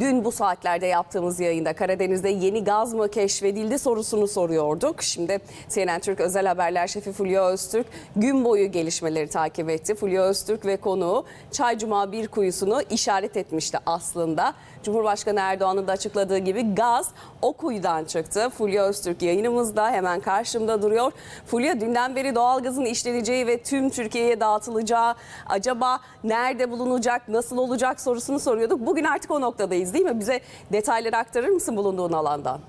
Dün bu saatlerde yaptığımız yayında Karadeniz'de yeni gaz mı keşfedildi sorusunu soruyorduk. Şimdi CNN Türk özel haberler şefi Fulya Öztürk gün boyu gelişmeleri takip etti. Fulya Öztürk ve konuğu Çaycuma bir kuyusunu işaret etmişti aslında. Cumhurbaşkanı Erdoğan'ın da açıkladığı gibi gaz o kuyudan çıktı. Fulya Öztürk yayınımızda hemen karşımda duruyor. Fulya dünden beri doğalgazın işleneceği ve tüm Türkiye'ye dağıtılacağı acaba nerede bulunacak, nasıl olacak sorusunu soruyorduk. Bugün artık o noktadayız değil mi? Bize detayları aktarır mısın bulunduğun alandan?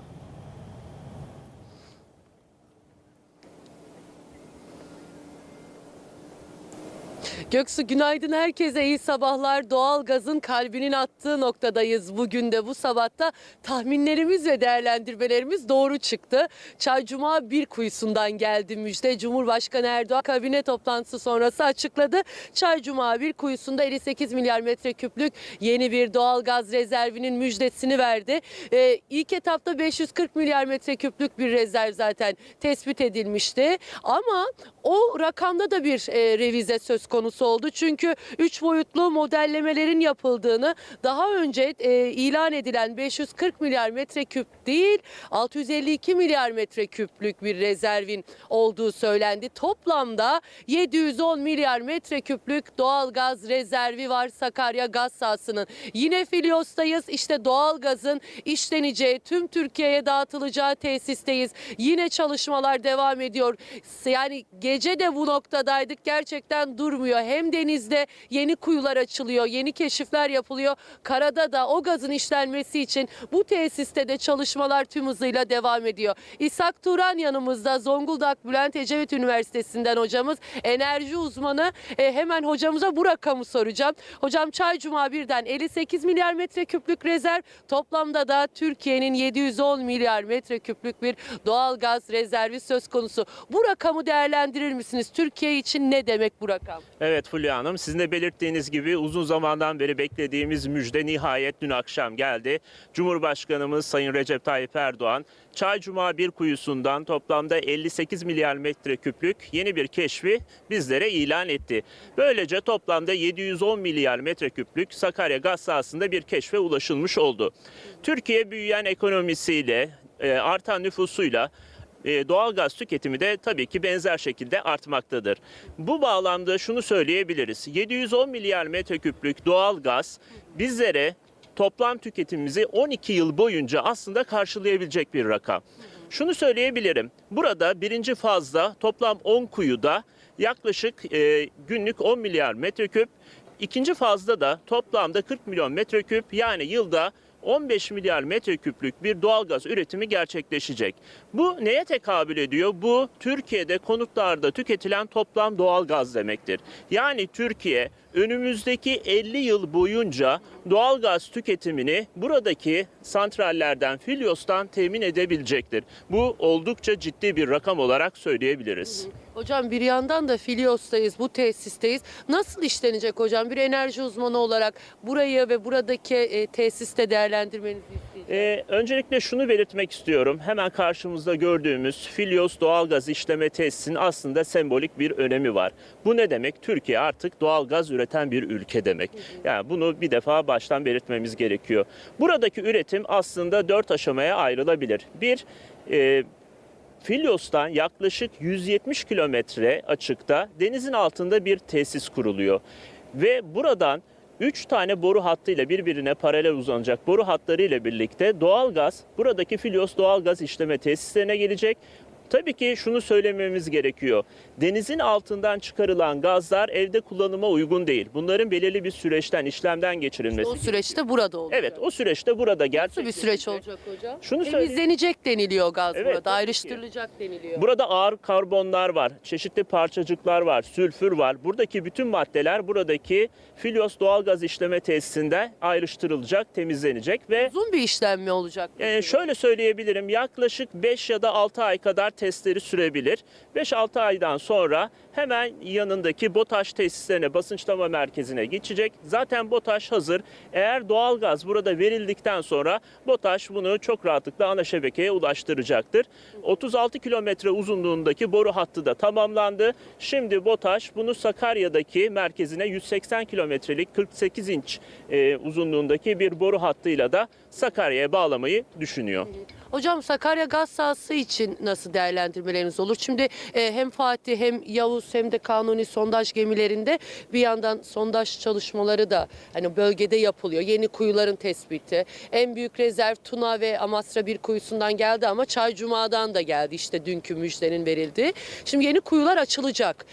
Göksu günaydın herkese iyi sabahlar. Doğal gazın kalbinin attığı noktadayız. Bugün de bu sabahta tahminlerimiz ve değerlendirmelerimiz doğru çıktı. Çaycuma bir kuyusundan geldi müjde. Cumhurbaşkanı Erdoğan kabine toplantısı sonrası açıkladı. Çaycuma bir kuyusunda 58 milyar metreküplük yeni bir doğal gaz rezervinin müjdesini verdi. Ee, ilk etapta 540 milyar metreküplük bir rezerv zaten tespit edilmişti. Ama o rakamda da bir e, revize söz konusu oldu. Çünkü 3 boyutlu modellemelerin yapıldığını daha önce e, ilan edilen 540 milyar metreküp değil 652 milyar metreküplük bir rezervin olduğu söylendi. Toplamda 710 milyar metreküplük doğal gaz rezervi var Sakarya gaz sahasının. Yine Filyos'tayız. İşte doğal gazın işleneceği, tüm Türkiye'ye dağıtılacağı tesisteyiz. Yine çalışmalar devam ediyor. Yani gece de bu noktadaydık. Gerçekten durmuyor. Hem denizde yeni kuyular açılıyor, yeni keşifler yapılıyor. Karada da o gazın işlenmesi için bu tesiste de çalışmalar tüm hızıyla devam ediyor. İshak Turan yanımızda Zonguldak Bülent Ecevit Üniversitesi'nden hocamız, enerji uzmanı. E, hemen hocamıza bu rakamı soracağım. Hocam Çaycuma birden 58 milyar metreküplük rezerv, toplamda da Türkiye'nin 710 milyar metreküplük bir doğal gaz rezervi söz konusu. Bu rakamı değerlendirir misiniz? Türkiye için ne demek bu rakam? Evet Fulya Hanım sizin de belirttiğiniz gibi uzun zamandan beri beklediğimiz müjde nihayet dün akşam geldi. Cumhurbaşkanımız Sayın Recep Tayyip Erdoğan Çaycuma bir kuyusundan toplamda 58 milyar metreküplük yeni bir keşfi bizlere ilan etti. Böylece toplamda 710 milyar metreküplük Sakarya gaz sahasında bir keşfe ulaşılmış oldu. Türkiye büyüyen ekonomisiyle, e, artan nüfusuyla e, doğal gaz tüketimi de tabii ki benzer şekilde artmaktadır. Bu bağlamda şunu söyleyebiliriz. 710 milyar metreküplük doğal gaz bizlere toplam tüketimimizi 12 yıl boyunca aslında karşılayabilecek bir rakam. Şunu söyleyebilirim. Burada birinci fazda toplam 10 kuyuda yaklaşık e, günlük 10 milyar metreküp, ikinci fazda da toplamda 40 milyon metreküp yani yılda 15 milyar metreküplük bir doğalgaz üretimi gerçekleşecek. Bu neye tekabül ediyor? Bu Türkiye'de konutlarda tüketilen toplam doğalgaz demektir. Yani Türkiye önümüzdeki 50 yıl boyunca doğalgaz tüketimini buradaki santrallerden, Filyos'tan temin edebilecektir. Bu oldukça ciddi bir rakam olarak söyleyebiliriz. Hocam bir yandan da Filyos'tayız, bu tesisteyiz. Nasıl işlenecek hocam? Bir enerji uzmanı olarak burayı ve buradaki e, tesiste değerlendirmenizi isteyeceğim. Ee, öncelikle şunu belirtmek istiyorum. Hemen karşımızda gördüğümüz Filyos doğalgaz işleme tesisinin aslında sembolik bir önemi var. Bu ne demek? Türkiye artık doğalgaz üreten bir ülke demek. Yani bunu bir defa baştan belirtmemiz gerekiyor. Buradaki üretim aslında dört aşamaya ayrılabilir. Bir, e, Filyos'tan yaklaşık 170 kilometre açıkta denizin altında bir tesis kuruluyor. Ve buradan 3 tane boru hattıyla birbirine paralel uzanacak boru hatları ile birlikte doğalgaz buradaki Filyos doğalgaz işleme tesislerine gelecek. Tabii ki şunu söylememiz gerekiyor. Denizin altından çıkarılan gazlar evde kullanıma uygun değil. Bunların belirli bir süreçten, işlemden geçirilmesi. O süreçte burada olacak. Evet, o süreçte burada Nasıl gerçek. bir süreç olacak hocam? Şunu. Temizlenecek deniliyor gaz Evet, burada, tabii ki. ayrıştırılacak deniliyor. Burada ağır karbonlar var, çeşitli parçacıklar var, sülfür var. Buradaki bütün maddeler buradaki Filyos doğalgaz işleme tesisinde ayrıştırılacak, temizlenecek ve Uzun bir işlem mi olacak? e, şöyle söyleyebilirim yaklaşık 5 ya da 6 ay kadar testleri sürebilir. 5-6 aydan sonra hemen yanındaki BOTAŞ tesislerine, basınçlama merkezine geçecek. Zaten BOTAŞ hazır. Eğer doğalgaz burada verildikten sonra BOTAŞ bunu çok rahatlıkla ana şebekeye ulaştıracaktır. 36 kilometre uzunluğundaki boru hattı da tamamlandı. Şimdi BOTAŞ bunu Sakarya'daki merkezine 180 kilometrelik 48 inç e, uzunluğundaki bir boru hattıyla da Sakarya'ya bağlamayı düşünüyor. Hocam Sakarya gaz sahası için nasıl değerlendirmeleriniz olur? Şimdi e, hem Fatih hem Yavuz hem de Kanuni sondaj gemilerinde bir yandan sondaj çalışmaları da hani bölgede yapılıyor. Yeni kuyuların tespiti. En büyük rezerv Tuna ve Amasra bir kuyusundan geldi ama Çaycuma'dan da geldi işte dünkü müjdenin verildiği. Şimdi yeni kuyular açılacak.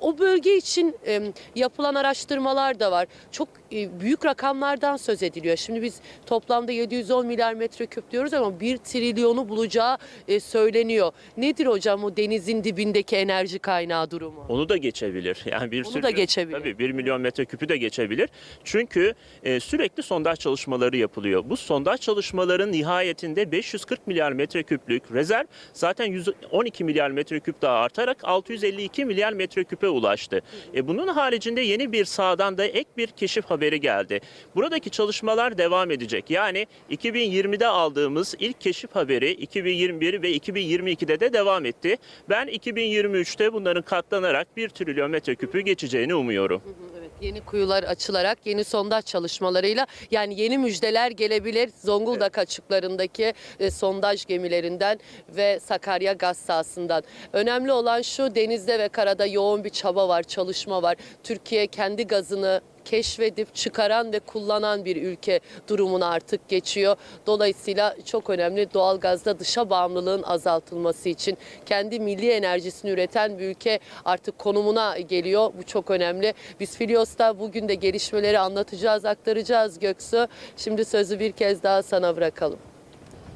O bölge için e, yapılan araştırmalar da var. Çok büyük rakamlardan söz ediliyor. Şimdi biz toplamda 710 milyar metreküp diyoruz ama 1 trilyonu bulacağı e, söyleniyor. Nedir hocam o denizin dibindeki enerji kaynağı durumu? Onu da geçebilir. Yani bir Onu sürü da geçebilir. Tabii 1 milyon metreküpü de geçebilir. Çünkü e, sürekli sondaj çalışmaları yapılıyor. Bu sondaj çalışmaların nihayetinde 540 milyar metreküplük rezerv zaten 112 milyar metreküp daha artarak 652 milyar metreküpe ulaştı. E, bunun haricinde yeni bir sahadan da ek bir keşif haberi geldi. Buradaki çalışmalar devam edecek. Yani 2020'de aldığımız ilk keşif haberi 2021 ve 2022'de de devam etti. Ben 2023'te bunların katlanarak 1 trilyon metreküpü geçeceğini umuyorum. Evet, yeni kuyular açılarak yeni sondaj çalışmalarıyla yani yeni müjdeler gelebilir. Zonguldak açıklarındaki e, sondaj gemilerinden ve Sakarya gaz sahasından. Önemli olan şu denizde ve karada yoğun bir çaba var, çalışma var. Türkiye kendi gazını keşfedip çıkaran ve kullanan bir ülke durumuna artık geçiyor. Dolayısıyla çok önemli doğalgazda dışa bağımlılığın azaltılması için kendi milli enerjisini üreten bir ülke artık konumuna geliyor. Bu çok önemli. Biz Filyos'ta bugün de gelişmeleri anlatacağız, aktaracağız Göksu. Şimdi sözü bir kez daha sana bırakalım.